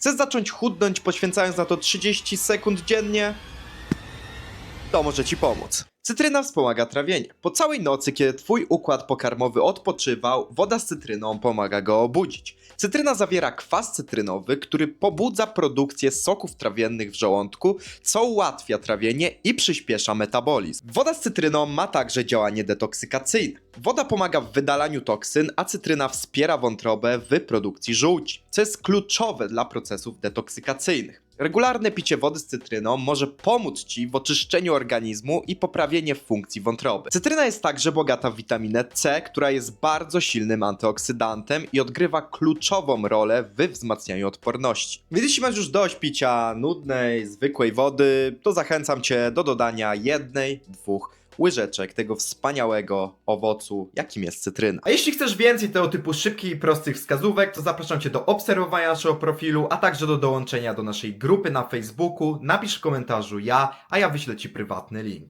Chcesz zacząć chudnąć poświęcając na to 30 sekund dziennie? To może Ci pomóc. Cytryna wspomaga trawienie. Po całej nocy, kiedy Twój układ pokarmowy odpoczywał, woda z cytryną pomaga go obudzić. Cytryna zawiera kwas cytrynowy, który pobudza produkcję soków trawiennych w żołądku, co ułatwia trawienie i przyspiesza metabolizm. Woda z cytryną ma także działanie detoksykacyjne. Woda pomaga w wydalaniu toksyn, a cytryna wspiera wątrobę w produkcji żółci, co jest kluczowe dla procesów detoksykacyjnych. Regularne picie wody z cytryną może pomóc Ci w oczyszczeniu organizmu i poprawienie funkcji wątroby. Cytryna jest także bogata w witaminę C, która jest bardzo silnym antyoksydantem i odgrywa kluczową rolę w wzmacnianiu odporności. Więc jeśli masz już dość picia nudnej, zwykłej wody, to zachęcam Cię do dodania jednej, dwóch łyżeczek tego wspaniałego owocu, jakim jest cytryna. A jeśli chcesz więcej tego typu szybkich i prostych wskazówek, to zapraszam Cię do obserwowania naszego profilu, a także do dołączenia do naszej grupy na Facebooku. Napisz w komentarzu ja, a ja wyślę Ci prywatny link.